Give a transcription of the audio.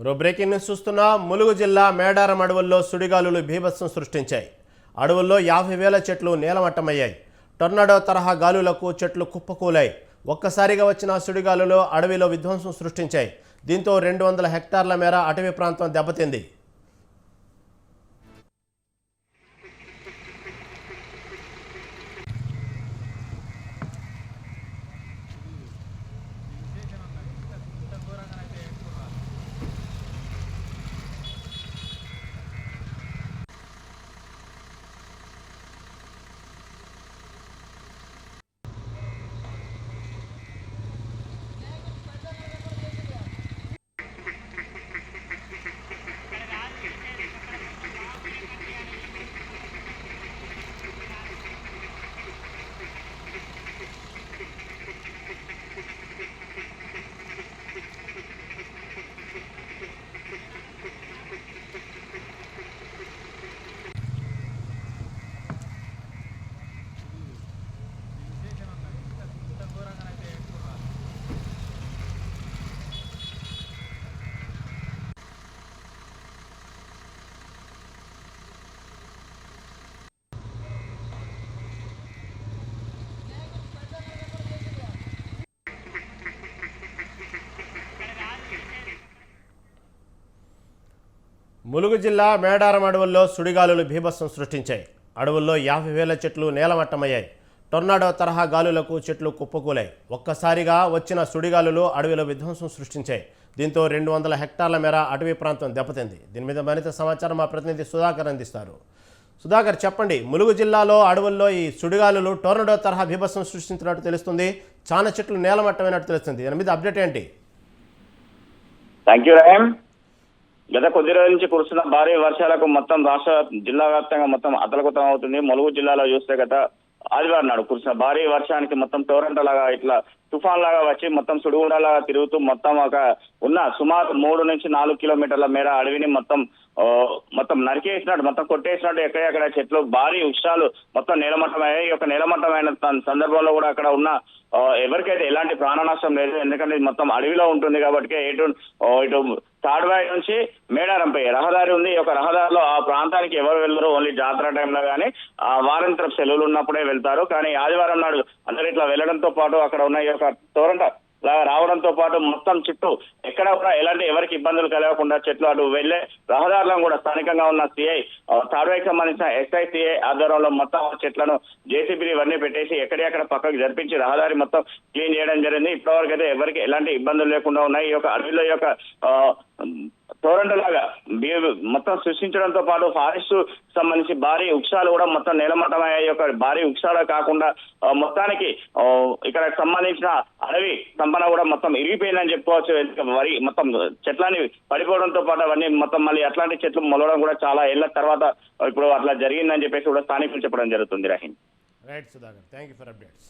మరో breaking news చూస్తున్నా ములుగు జిల్లా మేడారం అడవుల్లో సుడిగాలులు భీభత్సం సృష్టించాయి. అడవుల్లో యాభై వేల చెట్లు నేలమట్టమయ్యాయి. టొర్నాడో తరహా గాలులకు చెట్లు కుప్పకూలాయి. ఒక్కసారిగా వచ్చిన సుడిగాలులు అడవిలో విధ్వంసం సృష్టించాయి. దీంతో రెండు వందల హెక్టార్ల మేర అటవీ ప్రాంతం దెబ్బతింది. ములుగు జిల్లా మేడారం అడవుల్లో సుడిగాలులు భీభత్సం సృష్టించాయి. అడవుల్లో యాభై వేల చెట్లు నేలమట్టమయ్యాయి. టొర్నాడో తరహా గాలులకు చెట్లు కుప్పకూలాయి. ఒక్కసారిగా వచ్చిన సుడిగాలులు అడవిలో విధ్వంసం సృష్టించాయి. దీంతో రెండు వందల హెక్టార్ల మేర అటవీ ప్రాంతం దెబ్బతింది. దీని మీద మరింత సమాచారం మా ప్రతినిధి సుధాకర్ అందిస్తారు. సుధాకర్ చెప్పండి ములుగు జిల్లాలో అడవుల్లో ఈ సుడిగాలులు టోర్నడో తరహా బీభత్సం సృష్టించినట్టు తెలుస్తుంది? చాలా చెట్లు నేలమట్టమైనట్టు తెలుస్తుంది. దాని మీద అప్డేట్ ఏంటి? థ్యాంక్ యూ గత కొద్ది రోజుల నుంచి కురుస్తున్న భారీ వర్షాలకు మొత్తం రాష్ట్ర జిల్లా వ్యాప్తంగా మొత్తం అతలకుతం అవుతుంది. ములుగు జిల్లాలో చూస్తే గత ఆదివారం నాడు కురిసిన భారీ వర్షానికి మొత్తం టోరెంట్ లాగా ఇట్లా తుఫాన్ లాగా వచ్చి మొత్తం సుడిగుండలాగా తిరుగుతూ మొత్తం ఒక ఉన్న సుమారు మూడు నుంచి నాలుగు కిలోమీటర్ల మేర అడవిని మొత్తం మొత్తం నరికేసినట్టు మొత్తం కొట్టేసినట్టు ఎక్కడెక్కడ చెట్లు భారీ వృక్షాలు మొత్తం నేలమట్టమయ్యాయి. ఈ యొక్క నేలమట్టమైన సందర్భంలో కూడా అక్కడ ఉన్న ఎవరికైతే ఎలాంటి ప్రాణ నష్టం లేదు ఎందుకంటే ఇది మొత్తం అడవిలో ఉంటుంది కాబట్టి ఇటు ఇటు తాడ్వాయి నుంచి మేడారంపై రహదారి ఉంది. ఈ యొక్క రహదారిలో ఆ ప్రాంతానికి ఎవరు వెళ్ళరు ఓన్లీ జాతర టైంలో కానీ ఆ వారాంతరం సెలవులు ఉన్నప్పుడే వెళ్తారు. కానీ ఆదివారం నాడు అందరు ఇట్లా వెళ్ళడంతో పాటు అక్కడ ఉన్న ఈ యొక్క తోరంట రావడంతో పాటు మొత్తం చుట్టూ ఎక్కడ కూడా ఎలాంటి ఎవరికి ఇబ్బందులు కలగకుండా చెట్లు అటు వెళ్ళే రహదారులను కూడా స్థానికంగా ఉన్న సిఐ తాడువైకి సంబంధించిన ఎస్ఐ సిఐ ఆధ్వర్యంలో మొత్తం చెట్లను జేసీబీ ఇవన్నీ పెట్టేసి ఎక్కడెక్కడ పక్కకు జరిపించి రహదారి మొత్తం క్లీన్ చేయడం జరిగింది. ఇప్పటివరకు అయితే ఎవరికి ఎలాంటి ఇబ్బందులు లేకుండా ఉన్నాయి. ఈ యొక్క అడవిలో యొక్క ఆ, లాగా మొత్తం సృష్టించడంతో పాటు ఫారెస్ట్ సంబంధించి భారీ వృక్షాలు కూడా మొత్తం నేలమట్టమయ్యే యొక్క భారీ వృక్షాలు కాకుండా మొత్తానికి ఇక్కడ సంబంధించిన అడవి సంపన కూడా మొత్తం ఇరిగిపోయిందని చెప్పుకోవచ్చు. వరి మొత్తం చెట్లని పడిపోవడంతో పాటు అవన్నీ మొత్తం మళ్ళీ అట్లాంటి చెట్లు మొలవడం కూడా చాలా ఏళ్ళ తర్వాత ఇప్పుడు అట్లా జరిగిందని చెప్పేసి కూడా స్థానికులు చెప్పడం జరుగుతుంది. Rahim. Right Sudhakar thank you for updates.